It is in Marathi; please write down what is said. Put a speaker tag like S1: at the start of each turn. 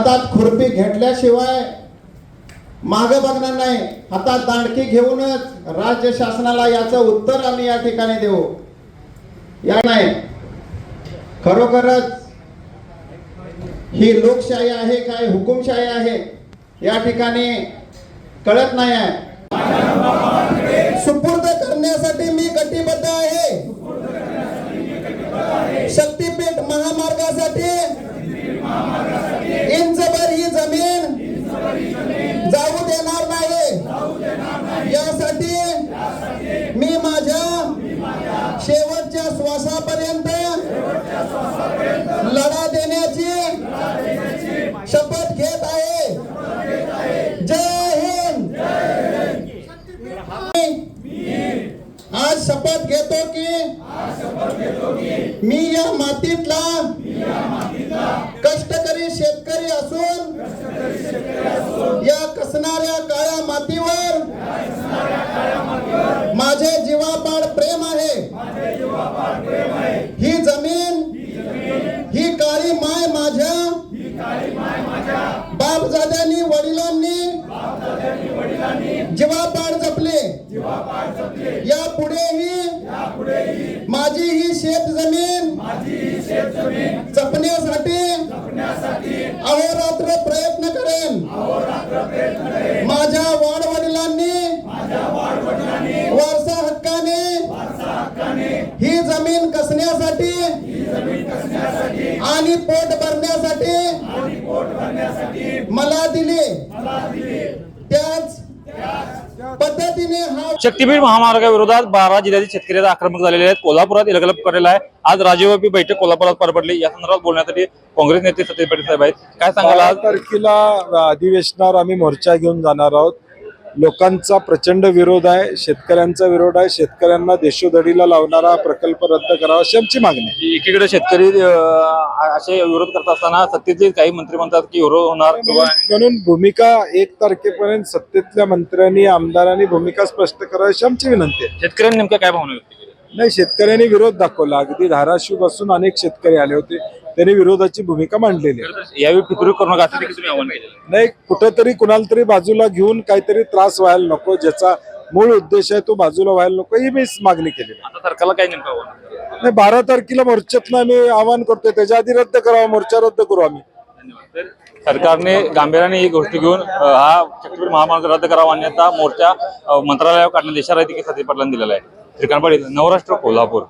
S1: हातात खुरपी घेतल्याशिवाय मागे बघणार नाही. हातात दांडकी घेऊनच राज्य शासनाला याचं उत्तर आम्ही या ठिकाणी देऊ. या नाही. खरोखरच ही लोकशाही आहे काय हुकुमशाही आहे या ठिकाणी कळत नाही आहे सुपूर्द करण्यासाठी मी कटिबद्ध आहे शक्तीपीठ महामार्गासाठी इंचभर ही जमीन जाऊ देणार नाही यासाठी मी माझ्या शेवटच्या श्वासापर्यंत लढा देण्याची शपथ घेत आहे. जय हिंद. आज शपथ घेतो की मी या मातीतला कष्टकरी शेतकरी असून या कसणाऱ्या काळ्या मातीवर माझे जीवापाड प्रेम आहे ही जमीन ही काळी माय माझ्या बापजाद्यांनी वडिलांनी जीवापाड जपले. या पुढेही माझी ही शेत जमीन जपण्यासाठी अहोरात्र ही जमीन कसण्यासाठी? आणि पोट भरण्यासाठी? मला दिली. त्याच पद्धतीने हा
S2: शक्तीपीठ महामार्गाविरोधात बारा जिल्ह्यातील शेतकरी आक्रमक झालेले आहेत. कोल्हापुरात इलगलप करेल आहे. आज राज्यव्यापी बैठक कोल्हापुरात पार पडली या संदर्भात बोलण्यासाठी काँग्रेस नेते सतीश पाटील साहेब आहेत. काय सांगाल
S3: तारखेला अधिवेशनावर आम्ही मोर्चा घेऊन जाणार आहोत. लोकांचा प्रचंड विरोध आहे शेतकऱ्यांचा विरोध आहे शेतकऱ्यांना देशोधडीला लावणारा प्रकल्प रद्द करावा अशी आमची मागणी आहे.
S2: एकीकडे शेतकरी अं, असे विरोध करत असताना सत्तेतले काही मंत्री म्हणतात की विरोध होणार किंवा
S3: म्हणून भूमिका एक तारखेपर्यंत सत्तेतल्या मंत्र्यांनी आमदारांनी भूमिका स्पष्ट करावी अशी आमची विनंती आहे.
S2: शेतकऱ्यांनी नेमक्या काय भावना व्यक्त केल्या
S3: नाही शेतकऱ्यांनी विरोध दाखवला. अगदी धाराशिवपासून अनेक शेतकरी आले होते. त्यांनी विरोधाची भूमिका मांडलेली आहे
S2: यावेळी फिक्री करू नका असं देखील तुम्ही आव्हान केलेलं आहे.
S3: नाही कुठंतरी कुणाला तरी बाजूला घेऊन काहीतरी त्रास व्हायला नको ज्याचा मूळ उद्देश आहे तो बाजूला व्हायला नको ही मी मागणी केलेली आहे.
S2: आता सरकारला काय नेमकं आव्हान आहे?
S3: नाही बारा तारखेला मोर्चातनं आम्ही आवाहन करतोय त्याच्या आधी रद्द करावा मोर्चा रद्द करू आम्ही
S2: धन्यवाद. तर सरकारने गांभीर्याने ही गोष्ट घेऊन अं, हा शक्तीपीठ महामार्ग रद्द करावा अन्यथा मोर्चा अं, मंत्रालयावर काढण्यात इशारा देखील सतीश पाटलांनी दिलेला आहे श्रीकांत पाटील नवराष्ट्र कोल्हापूर